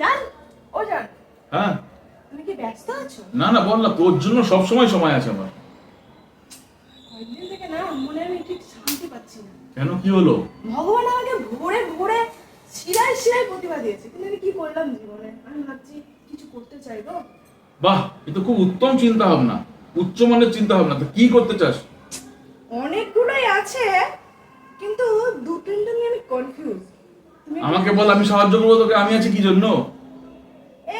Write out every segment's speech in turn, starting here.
জান ও জান। হ্যাঁ? তুমি কি ব্যস্ত আছো? না না বল না তোর জন্য সব সময় সময় আছে আমার। কয়েকদিন থেকে না মনে আমি ঠিক শান্তি পাচ্ছি না। কেন কি হলো? ভগবান আমাকে ভোরে ভোরে শিরায় শিরায় প্রতিভা দিয়েছে। কিন্তু আমি কি করলাম জীবনে? আমি ভাবছি কিছু করতে চাই গো বাহ এ তো খুব উত্তম চিন্তা ভাবনা উচ্চমানের চিন্তা ভাবনা তো কি করতে চাস? অনেকগুলোই আছে কিন্তু দু তিনটা নিয়ে আমি কনফিউজ আমাকে বল আমি সাহায্য করব তোকে আমি আছি কি জন্য?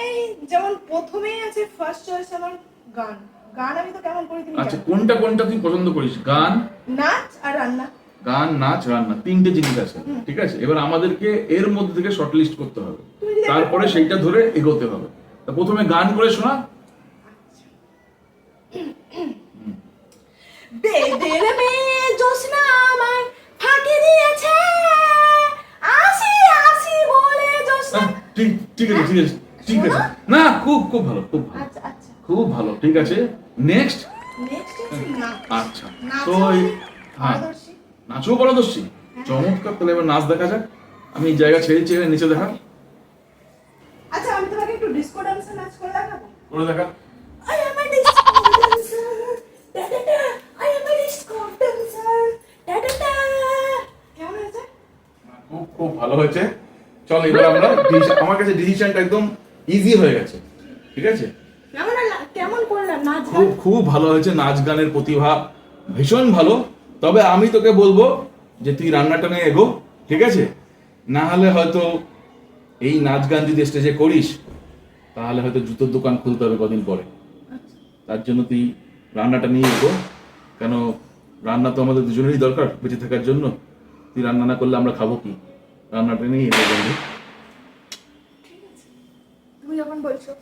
এই যেমন প্রথমেই আছে ফার্স্ট চয়েস আমার গান। গান আমি তো কেমন করি তুমি আচ্ছা কোনটা কোনটা তুই পছন্দ করিস? গান? নাচ আর রান্না। গান নাচ রান্না তিনটে জিনিস আছে ঠিক আছে? এবার আমাদেরকে এর মধ্যে থেকে শর্ট লিস্ট করতে হবে। তারপরে সেইটা ধরে এগোতে হবে। তা প্রথমে গান করে শোনা। বেদের ঠিক ঠিক আছে ঠিক আছে ঠিক আছে। না খুব খুব ভালো খুব ভালো। আচ্ছা আচ্ছা। খুব ভালো ঠিক আছে। নেক্সট আচ্ছা। তো হ্যাঁ নাচও পারদর্শী। চমৎকার তাহলে এবার নাচ দেখা যাক। আমি জায়গা ছেড়ে ছেড়ে নিচে দেখা। আচ্ছা আমি তোমাকে একটু ডিসকো ডান্সে নাচ করে দেখাবো? করে দেখা. কেমন হয়েছে? খুব খুব ভালো হয়েছে। চল এবার আমরা আমার কাছে ডিসিশনটা একদম ইজি হয়ে গেছে। ঠিক আছে? কেমন করলাম? নাচ খুব খুব ভালো হয়েছে নাচ গানের প্রতিভা ভীষণ ভালো। তবে আমি তোকে বলব যে তুই রান্নাটা নিয়ে এগো ঠিক আছে? না হলে হয়তো এই নাচ গান যদি স্টেজে করিস তাহলে হয়তো জুতোর দোকান খুলতে হবে কদিন পরে। তার জন্য তুই রান্নাটা নিয়ে এগো। কেন রান্না তো আমাদের দুজনেরই দরকার বেঁচে থাকার জন্য। তুই রান্না না করলে আমরা খাব কি? রান্নাটা নিয়ে এলো তুমি যখন বলছো।